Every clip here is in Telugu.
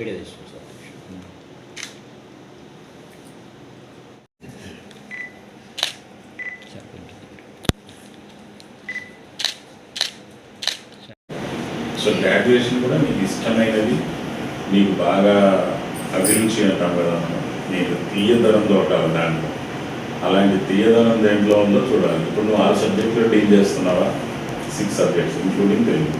వీడియో తీసుకోండి సార్. సో గ్రాడ్యుయేషన్ కూడా నీకు ఇష్టమైనది నీకు బాగా అభిరుచి అంటాం కదా. నీకు తీయదనం దొరకాలి దాంట్లో అలాంటి తీయదనం దేంట్లో ఉందో చూడాలి. ఇప్పుడు నువ్వు ఆరు సబ్జెక్టులో డీల్ చేస్తున్నావా? Six subjects including Telugu.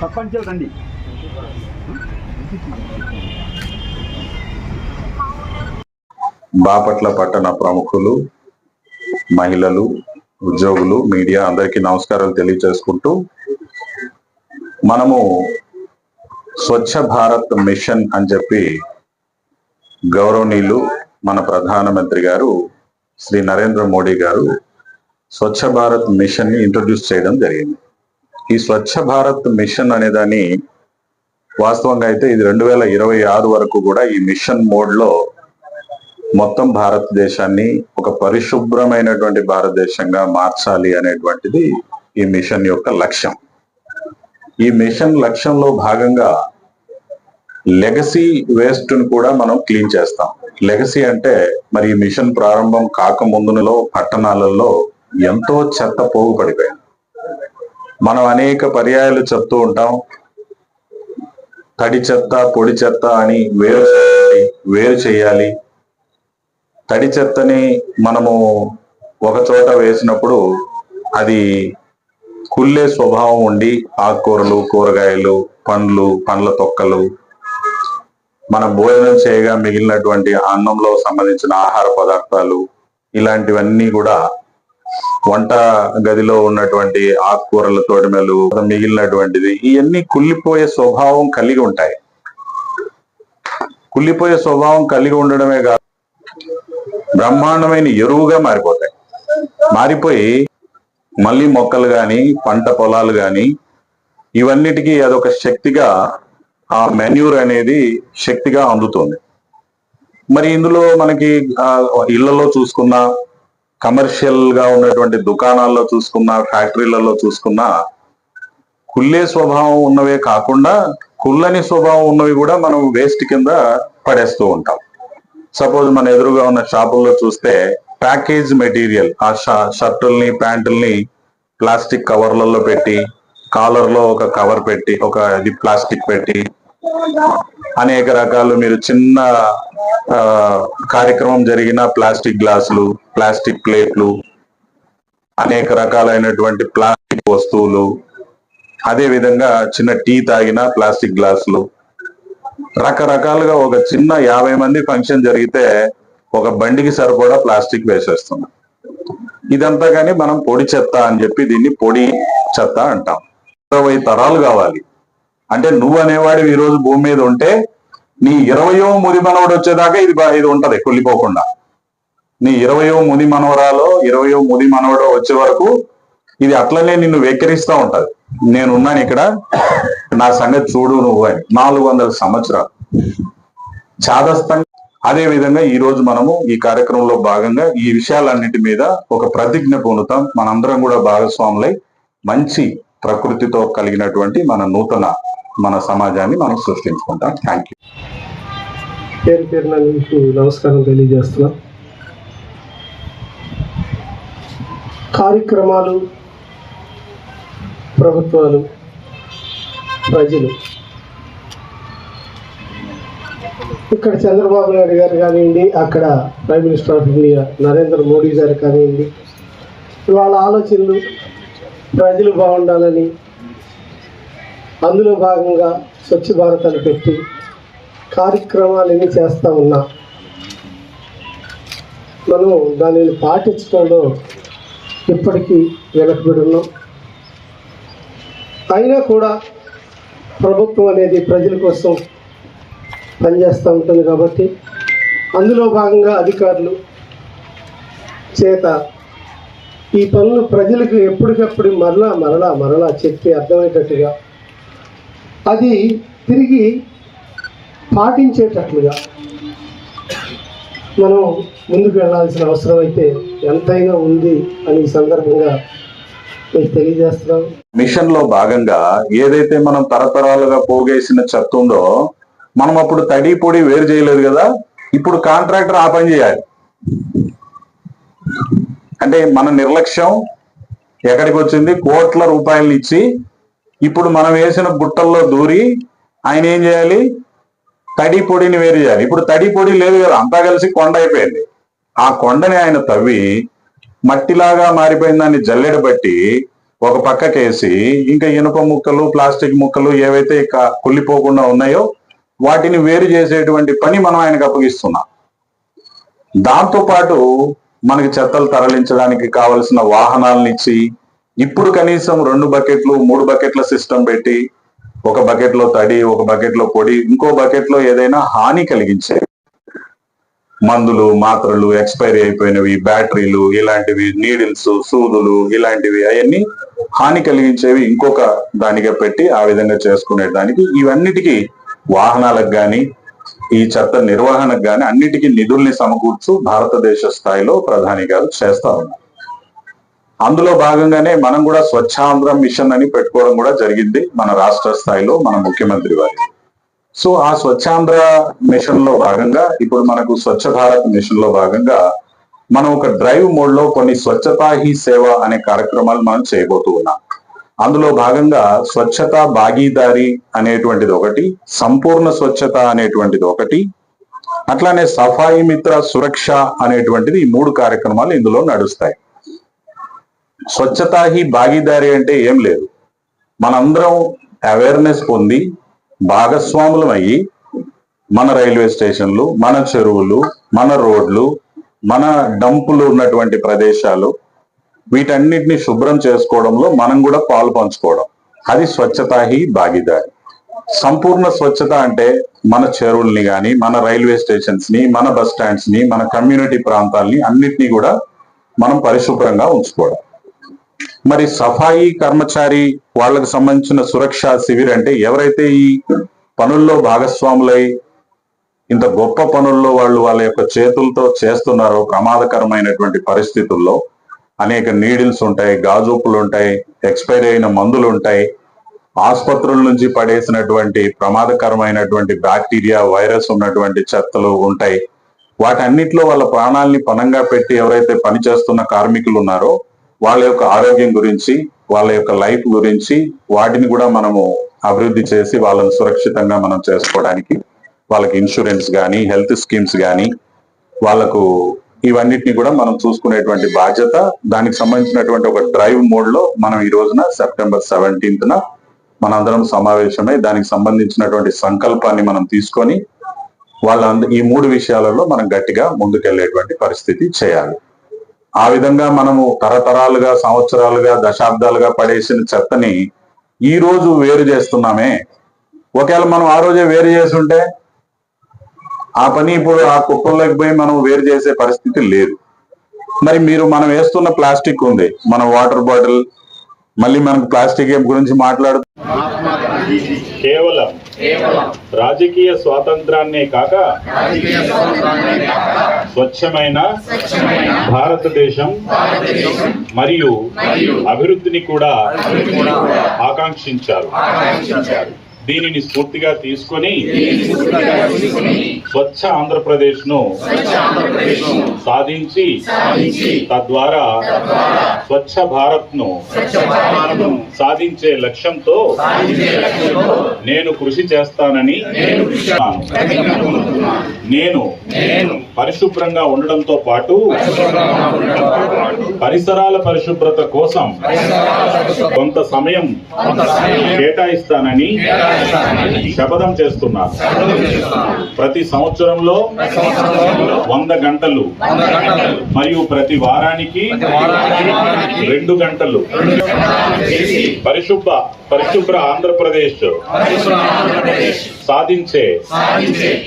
ప్రపంచం రండి. బాపట్ల పట్టణ ప్రముఖులు మహిళలు ఉద్యోగులు మీడియా అందరికీ నమస్కారాలు తెలియజేసుకుంటూ మనము స్వచ్ఛ భారత్ మిషన్ అని చెప్పి గౌరవనీయులు మన ప్రధానమంత్రి గారు శ్రీ నరేంద్ర మోడీ గారు స్వచ్ఛ భారత్ మిషన్ని ఇంట్రొడ్యూస్ చేయడం జరిగింది. ఈ స్వచ్ఛ భారత్ మిషన్ అనే దాన్ని వాస్తవంగా అయితే ఇది రెండు వేల ఇరవై ఆరు వరకు కూడా ఈ మిషన్ మోడ్లో మొత్తం భారతదేశాన్ని ఒక పరిశుభ్రమైనటువంటి భారతదేశంగా మార్చాలి అనేటువంటిది ఈ మిషన్ యొక్క లక్ష్యం. ఈ మిషన్ లక్ష్యంలో భాగంగా లెగసీ వేస్ట్ను కూడా మనం క్లీన్ చేస్తాం. లెగసీ అంటే మరి ఈ మిషన్ ప్రారంభం కాకముందులో పట్టణాలలో ఎంతో చెత్త పోగుపడిపోయింది మనం అనేక పర్యాయాలు చెప్తూ ఉంటాం. తడి చెత్త పొడి చెత్త అని వేరు చేయాలి వేరు చేయాలి. తడి చెత్తని మనము ఒక చోట వేసినప్పుడు అది కుళ్ళే స్వభావం ఉండి ఆకుకూరలు కూరగాయలు పండ్లు పండ్ల తొక్కలు మన భోజనం చేయగా మిగిలినటువంటి అన్నంలో సంబంధించిన ఆహార పదార్థాలు ఇలాంటివన్నీ కూడా వంట గదిలో ఉన్నటువంటి ఆకుకూరల తోటమెలు మిగిలినటువంటిది ఇవన్నీ కుళ్ళిపోయే స్వభావం కలిగి ఉంటాయి. కుళ్ళిపోయే స్వభావం కలిగి ఉండడమే కాదు బ్రహ్మాండమైన ఎరువుగా మారిపోతాయి. మారిపోయి మళ్ళీ మొక్కలు కానీ పంట పొలాలు కానీ ఇవన్నిటికీ అదొక శక్తిగా ఆ మెన్యూర్ అనేది శక్తిగా అందుతుంది. మరి ఇందులో మనకి ఇళ్ళలో చూసుకున్నా కమర్షియల్గా ఉన్నటువంటి దుకాణాల్లో చూసుకున్నా ఫ్యాక్టరీలలో చూసుకున్నా కుల్లే స్వభావం ఉన్నవే కాకుండా కుళ్ళని స్వభావం ఉన్నవి కూడా మనం వేస్ట్ కింద పడేస్తూ ఉంటాం. సపోజ్ మన ఎదురుగా ఉన్న షాపుల్లో చూస్తే ప్యాకేజ్ మెటీరియల్ ఆ షా షర్టుల్ని ప్యాంటుల్ని ప్లాస్టిక్ కవర్లలో పెట్టి కాలర్లో ఒక కవర్ పెట్టి ఒక ఇది ప్లాస్టిక్ పెట్టి అనేక రకాలు మీరు చిన్న ఆ, కార్యక్రమం జరిగిన ప్లాస్టిక్ గ్లాసులు ప్లాస్టిక్ ప్లేట్లు అనేక రకాలైనటువంటి ప్లాస్టిక్ వస్తువులు అదే విధంగా చిన్న టీ తాగిన ప్లాస్టిక్ గ్లాసులు. రకరకాలుగా ఒక చిన్న యాభై మంది ఫంక్షన్ జరిగితే ఒక బండికి సరిపడా ప్లాస్టిక్ వేసేస్తున్నాం. ఇదంతా కానీ మనం పొడి చెత్త అని చెప్పి దీన్ని పొడి చెత్త అంటాం. ఇరవై తరాలు కావాలి. అంటే నువ్వు అనేవాడు ఈ రోజు భూమి మీద ఉంటే నీ ఇరవయో ముది మనవడు వచ్చేదాకా ఇది బా- ఇది ఉంటది కుళ్ళిపోకుండా. నీ ఇరవయో ముది మనవరాలో ఇరవయో ముది మనవడో వచ్చే వరకు ఇది అట్లనే నిన్ను వెక్కిరిస్తూ ఉంటది. నేను ఉన్నాను ఇక్కడ నా సంగతి చూడు నువ్వు అని. నాలుగు వందల సంవత్సరాలు. చాదస్తంగా అదే విధంగా ఈ రోజు మనము ఈ కార్యక్రమంలో భాగంగా ఈ విషయాలన్నిటి మీద ఒక ప్రతిజ్ఞ పొందుతాం. మనందరం కూడా భాగస్వాములై మంచి ప్రకృతితో కలిగినటువంటి మన నూతన మన సమాజాన్ని మనం సృష్టించుకుంటాం. థ్యాంక్ యూ పేరు పేరున మీకు నమస్కారం తెలియజేస్తున్నాం. కార్యక్రమాలు ప్రభుత్వాలు ప్రజలు. ఇక్కడ చంద్రబాబు నాయుడు గారు కానివ్వండి అక్కడ prime minister of India Narendra Modi గారు కానివ్వండి వాళ్ళ ఆలోచనలు ప్రజలు బాగుండాలని అందులో భాగంగా స్వచ్ఛ భారత్ అని పెట్టి కార్యక్రమాలన్నీ చేస్తూ ఉన్నా మనం దానిని పాటించడంలో ఇప్పటికీ వెనకబడి ఉన్నాం. అయినా కూడా ప్రభుత్వం అనేది ప్రజల కోసం పనిచేస్తూ ఉంటుంది కాబట్టి అందులో భాగంగా అధికారులు చేత ఈ పనులు ప్రజలకు ఎప్పటికప్పుడు మరలా మరలా మరలా చెప్పి అర్థమయ్యేటట్టుగా అది తిరిగి పాటించేటట్లుగా మనం ముందుకు వెళ్ళాల్సిన అవసరం అయితే ఎంతైనా ఉంది అని సందర్భంగా మీకు తెలియజేస్తున్నాం. మిషన్లో భాగంగా ఏదైతే మనం తరతరాలుగా పోగేసిన చెత్త ఉందో మనం అప్పుడు తడి పొడి వేరు చేయలేదు కదా ఇప్పుడు కాంట్రాక్టర్ ఆ పని చేయాలి. అంటే మన నిర్లక్ష్యం ఎక్కడికి వచ్చింది? కోట్ల రూపాయలు ఇచ్చి ఇప్పుడు మనం వేసిన గుట్టల్లో దూరి ఆయన ఏం చేయాలి? తడి పొడిని వేరు చేయాలి. ఇప్పుడు తడి పొడి లేదు కదా అంతా కలిసి కొండ అయిపోయింది. ఆ కొండని ఆయన తవ్వి మట్టిలాగా మారిపోయిన దాన్ని జల్లెడ బట్టి ఒక పక్కకేసి ఇంకా ఇనుప ముక్కలు ప్లాస్టిక్ ముక్కలు ఏవైతే ఇక కుళ్ళిపోకుండా ఉన్నాయో వాటిని వేరు చేసేటువంటి పని మనం ఆయనకు అప్పగిస్తున్నాం. దాంతో పాటు మనకి చెత్తలు తరలించడానికి కావలసిన వాహనాలను ఇచ్చి ఇప్పుడు కనీసం రెండు బకెట్లు మూడు బకెట్ల సిస్టమ్ పెట్టి ఒక బకెట్లో తడి ఒక బకెట్లో పొడి ఇంకో బకెట్లో ఏదైనా హాని కలిగించే మందులు మాత్రలు ఎక్స్పైరీ అయిపోయినవి బ్యాటరీలు ఇలాంటివి నీడిల్స్ సూదులు ఇలాంటివి అవన్నీ హాని కలిగించేవి ఇంకొక దానిగా పెట్టి ఆ విధంగా చేసుకునే దానికి ఇవన్నిటికీ వాహనాలకు కానీ ఈ చెత్త నిర్వహణకు గాని అన్నిటికీ నిధుల్ని సమకూర్చు భారతదేశ స్థాయిలో ప్రధాని గారు చేస్తా ఉన్నారు. అందులో భాగంగానే మనం కూడా స్వచ్ఛాంధ్ర మిషన్ అని పెట్టుకోవడం కూడా జరిగింది మన రాష్ట్ర స్థాయిలో మన ముఖ్యమంత్రి వారి సో ఆ స్వచ్ఛాంధ్ర మిషన్లో భాగంగా ఇప్పుడు మనకు స్వచ్ఛ భారత్ మిషన్లో భాగంగా మనం ఒక డ్రైవ్ మోడ్లో కొన్ని స్వచ్ఛతా హీ సేవ అనే కార్యక్రమాలు మనం చేయబోతూ ఉన్నాం. అందులో భాగంగా స్వచ్ఛత భాగీదారి అనేటువంటిది ఒకటి సంపూర్ణ స్వచ్ఛత అనేటువంటిది ఒకటి అట్లానే సఫాయి మిత్ర సురక్ష అనేటువంటిది ఈ మూడు కార్యక్రమాలు ఇందులో నడుస్తాయి. స్వచ్ఛత హీ భాగీదారి అంటే ఏం లేదు. మనందరం అవేర్నెస్ పొంది భాగస్వాములం అయ్యి మన రైల్వే స్టేషన్లు మన చెరువులు మన రోడ్లు మన డంపులు ఉన్నటువంటి ప్రదేశాలు వీటన్నిటిని శుభ్రం చేసుకోవడంలో మనం కూడా పాలు పంచుకోవడం. అది స్వచ్ఛత హీ భాగీదారి. సంపూర్ణ స్వచ్ఛత అంటే మన చెరువుల్ని కానీ మన రైల్వే స్టేషన్స్ని మన బస్ స్టాండ్స్ని మన కమ్యూనిటీ ప్రాంతాల్ని అన్నిటినీ కూడా మనం పరిశుభ్రంగా ఉంచుకోవడం. మరి సఫాయి కర్మచారి వాళ్ళకు సంబంధించిన సురక్ష శిబిర్ అంటే ఎవరైతే ఈ పనుల్లో భాగస్వాములై ఇంత గొప్ప పనుల్లో వాళ్ళు వాళ్ళ యొక్క చేతులతో చేస్తున్నారో ప్రమాదకరమైనటువంటి పరిస్థితుల్లో అనేక నీడిల్స్ ఉంటాయి గాజుపులు ఉంటాయి ఎక్స్పైర్ అయిన మందులు ఉంటాయి. ఆసుపత్రుల నుంచి పడేసినటువంటి ప్రమాదకరమైనటువంటి బ్యాక్టీరియా వైరస్ ఉన్నటువంటి చెత్తలు ఉంటాయి. వాటన్నిటిలో వాళ్ళ ప్రాణాలని పణంగా పెట్టి ఎవరైతే పనిచేస్తున్న కార్మికులు ఉన్నారో వాళ్ళ యొక్క ఆరోగ్యం గురించి వాళ్ళ యొక్క లైఫ్ గురించి వాటిని కూడా మనము అభివృద్ధి చేసి వాళ్ళని సురక్షితంగా మనం చేసుకోవడానికి వాళ్ళకి ఇన్సూరెన్స్ కానీ హెల్త్ స్కీమ్స్ కానీ వాళ్ళకు ఇవన్నిటిని కూడా మనం చూసుకునేటువంటి బాధ్యత దానికి సంబంధించినటువంటి ఒక డ్రైవ్ మోడ్లో మనం ఈ రోజున సెప్టెంబర్ సెవెంటీన్త్ న మనందరం సమావేశమై దానికి సంబంధించినటువంటి సంకల్పాన్ని మనం తీసుకొని వాళ్ళ ఈ మూడు విషయాలలో మనం గట్టిగా ముందుకెళ్ళేటువంటి పరిస్థితి చేయాలి. ఆ విధంగా మనము తరతరాలుగా సంవత్సరాలుగా దశాబ్దాలుగా పడేసిన చెత్తని ఈ రోజు వేరు చేస్తున్నామే. ఒకవేళ మనం ఆ రోజే వేరు చేసి ఉంటే ఆ పని ఇప్పుడు ఆ కుప్పల్లోకి పోయి మనం వేరు చేసే పరిస్థితి లేదు. మరి మీరు మనం వేస్తున్న ప్లాస్టిక్ ఉంది. మన వాటర్ బాటిల్ మళ్ళీ మనకు ప్లాస్టిక్ గురించి మాట్లాడు కేవలం రాజకీయ స్వాతంత్రాన్నే కాక స్వచ్ఛమైన భారతదేశం మరియు అభివృద్ధిని కూడా ఆకాంక్షించారు. దీనిని స్ఫూర్తిగా తీసుకొని స్వచ్ఛ ఆంధ్రప్రదేశ్ను సాధించి తద్వారా స్వచ్ఛ భారత్ను సాధించే లక్ష్యంతో నేను కృషి చేస్తానని నేను పరిశుభ్రంగా ఉండడంతో పాటు పరిసరాల పరిశుభ్రత కోసం కొంత సమయం కేటాయిస్తానని శపథం చేస్తున్నారు. ప్రతి సంవత్సరంలో వంద గంటలు మరియు ప్రతి వారానికి రెండు గంటలు. పరిశుభ్ర పరిశుభ్ర ఆంధ్రప్రదేశ్ సాధించే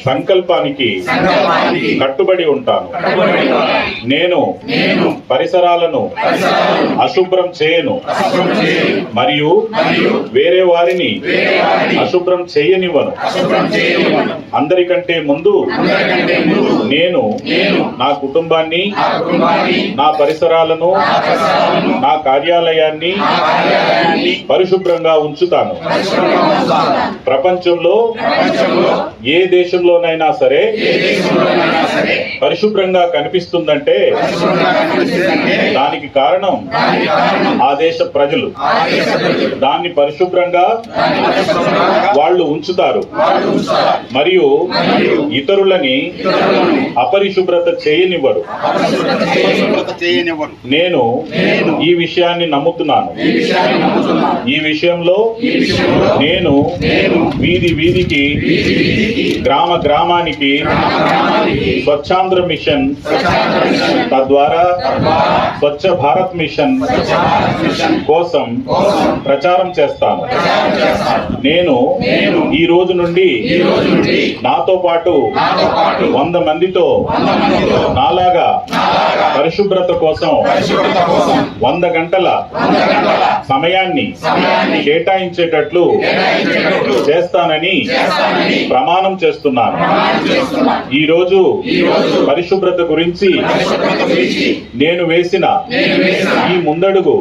సంకల్పానికి కట్టుబడి ఉంటాను. నేను పరిసరాలను అశుభ్రం చేయను. మరియు వేరే వారిని అశుభ్రం చేయనివ్వను. అందరికంటే ముందు నేను నా కుటుంబాన్ని నా పరిసరాలను నా కార్యాలయాన్ని పరిశుభ్రంగా ఉంచుతాను. ప్రపంచంలో ఏ దేశంలోనైనా సరే పరిశుభ్రంగా కనిపిస్తుందంటే దానికి కారణం ఆ దేశ ప్రజలు. దాన్ని పరిశుభ్రంగా వాళ్ళు ఉంచుతారు. మరియు ఇతరులని అపరిశుభ్రత చేయనివ్వరు. నేను ఈ విషయాన్ని నమ్ముతున్నాను. ఈ విషయంలో నేను వీధి వీధికి గ్రామ గ్రామానికి స్వచ్ఛాంధ్ర మిషన్ తద్వారా స్వచ్ఛ భారత్ మిషన్ కోసం ప్రచారం చేస్తాను. నేను ఈ రోజు నుండి నాతో పాటు వంద మందితో నాలాగా పరిశుభ్రత కోసం వంద గంటల సమయాన్ని కేటాయించేటట్లు చేస్తానని ప్రమాణం చేస్తున్నాను. ఈ రోజు పరిశుభ్రత గురించి నేను వేసిన ఈ ముందడుగు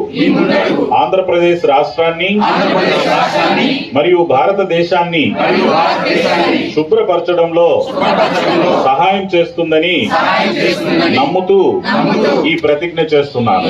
ఆంధ్రప్రదేశ్ రాష్ట్రాన్ని మరియు భారతదేశాన్ని శుభ్రపరచడంలో సహాయం చేస్తుందని నమ్ముతూ ఈ ప్రతిజ్ఞ చేస్తున్నాను.